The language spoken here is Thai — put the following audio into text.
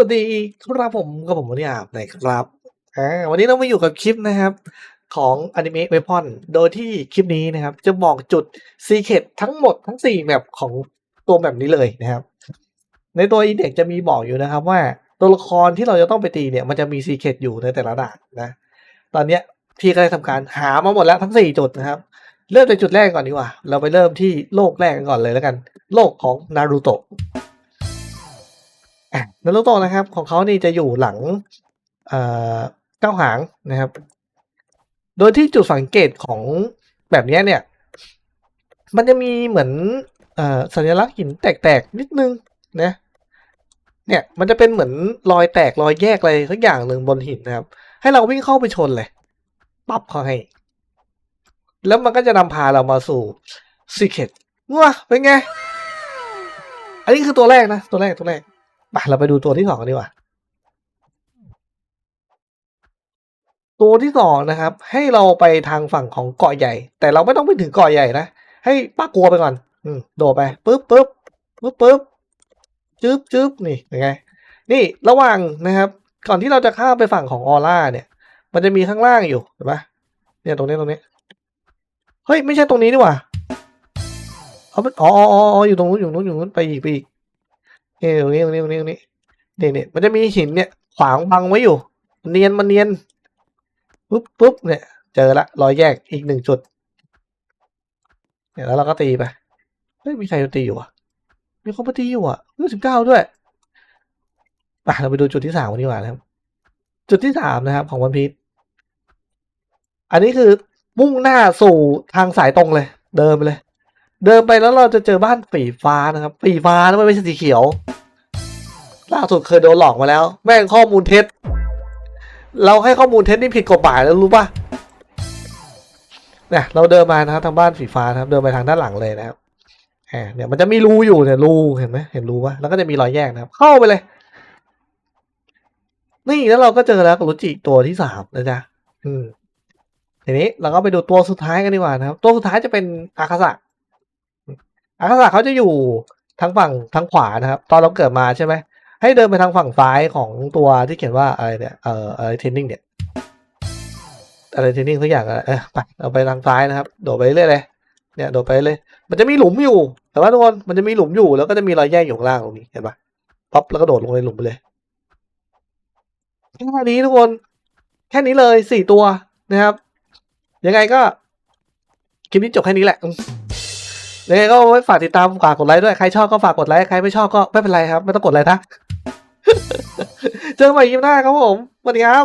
สวัสดีครับผมกับผมวันนี้อาบนะครับอ่าวันนี้เรามาอยู่กับคลิปนะครับ ของอนิเมะเวพอนโดยที่คลิปนี้นะครับ จะบอกจุดซีเคตทั้งหมดทั้งสี่แมปของตัวแบบนี้เลยนะครับ ในตัวอีเด็กจะมีบอกอยู่นะครับว่าตัวละครที่เราจะต้องไปตีเนี่ย มันจะมีซีเคตอยู่ในแต่ละด่านนะ ตอนเนี้ยพี่ก็ได้ทำการหามาหมดแล้วทั้งสี่จุดนะครับ เริ่มจากจุดแรกก่อนดีกว่า เราไปเริ่มที่โลกแรกกันก่อนเลยแล้วกัน โลกของนารูโตะ นารูโตะนะครับ ของเขานี่จะอยู่หลังเก้าหางนะครับ โดยที่จุดสังเกตของแบบนี้เนี่ย มันจะมีเหมือนอสัญลักษณ์หินแตกๆนิดนึงนะเนี่ยมันจะเป็นเหมือนรอยแตกรอยแยกอะไรสักอย่างหนึ่งบนหินนะครับ ให้เราวิ่งเข้าไปชนเลยปั๊บเขาให้ แล้วมันก็จะนำพาเรามาสู่ซีเคตงัวเป็นไง อันนี้คือตัวแรกนะ ตัวแรกตัวแรก ไปเราไปดูตัวที่สองกันดีกว่า ตัวที่สองนะครับ ให้เราไปทางฝั่งของเกาะใหญ่ แต่เราไม่ต้องไปถึงเกาะใหญ่นะ ให้ป้ากลัวไปก่อน อืมโดดไปปึ๊บปึ๊บปึ๊บปึ๊บจึ๊บจึ๊บนี่เป็นไง นี่ระหว่างนะครับ ก่อนที่เราจะข้ามไปฝั่งของออร่าเนี่ย มันจะมีข้างล่างอยู่เห็นปะเนี่ยตรงนี้ตรงนี้เฮ้ยไม่ใช่ตรงนี้นี่หว่าเอาเป็นอ๋ออ๋ออ๋ออยู่ตรงนู้นอยู่ตรงนู้นอยู่ตรงนู้นไปอีกไปอีก นี่ตรงนี้ตรงนี้ตรงนี้ตรงนี้นี่นี่มันจะมีหินเนี่ย ขวางบังไว้อยู่ เนียนมันเนียนปุ๊บปุ๊บเนี่ย เจอละรอยแยกอีกหนึ่งจุดเนี่ยแล้วเราก็ตีไปเฮ้ยมีใครตีอยู่อะ มีคนมาตีอยู่อะเรื่องสิบเก้าด้วยไปเราไปดูจุดที่สามกันดีกว่านะครับ จุดที่สามนะครับ ของวันพีชอันนี้คือมุ่งหน้าสู่ทางสายตรงเลย เดินไปเลย เดินไปแล้วเราจะเจอบ้านฝีฟ้านะครับฝีฟ้านะไม่ใช่สีเขียว ล่าสุดเคยโดนหลอกมาแล้ว แม่งข้อมูลเท็จ เราให้ข้อมูลเท็จนี่ผิดกฎหมายแล้วรู้ปะเนี่ยเราเดินมานะครับทางบ้านฝีฟ้านะครับ เดินไปทางด้านหลังเลยนะครับแหมเนี่ยมันจะมีรูอยู่เนี่ยรูเห็นไหมเห็นรูป่ะแล้วก็จะมีรอยแยกนะครับ เข้าไปเลย นี่แล้วเราก็เจอแล้วกับรุจิตัวที่สามนะจ๊ะอืมทีนี้เราก็ไปดูตัวสุดท้ายกันดีกว่านะครับ ตัวสุดท้ายจะเป็นอาคาสะ อาคาสะเขาจะอยู่ทางฝั่งทางขวานะครับ ตอนเราเกิดมาใช่ไหมให้เดินไปทางฝั่งซ้ายของตัวที่เขียนว่าอะไรเนี่ยเอ่ออะไรเทนนิ่งเนี่ยอะไรเทนนิ่งสักอย่างอะเออไปเราไปทางซ้ายนะครับ โดดไปเรื่อยเลยเนี่ยโดดไปเลย มันจะมีหลุมอยู่ แต่ว่าทุกคนมันจะมีหลุมอยู่แล้วก็จะมีรอยแยกอยู่ข้างล่างตรงนี้เห็นปะป๊อปแล้วก็โดดลงในหลุมไปเลยแค่นี้ทุกคน แค่นี้เลยสี่ตัวนะครับ ยังไงก็คลิปนี้จบแค่นี้แหละ ยังไงก็ไว้ฝากติดตามฝากกดไลค์ด้วย ใครชอบก็ฝากกดไลค์ ใครไม่ชอบก็ไม่เป็นไรครับ ไม่ต้องกดไลค์นะ เจอกันใหม่คลิปหน้าครับผมสวัสดีครับ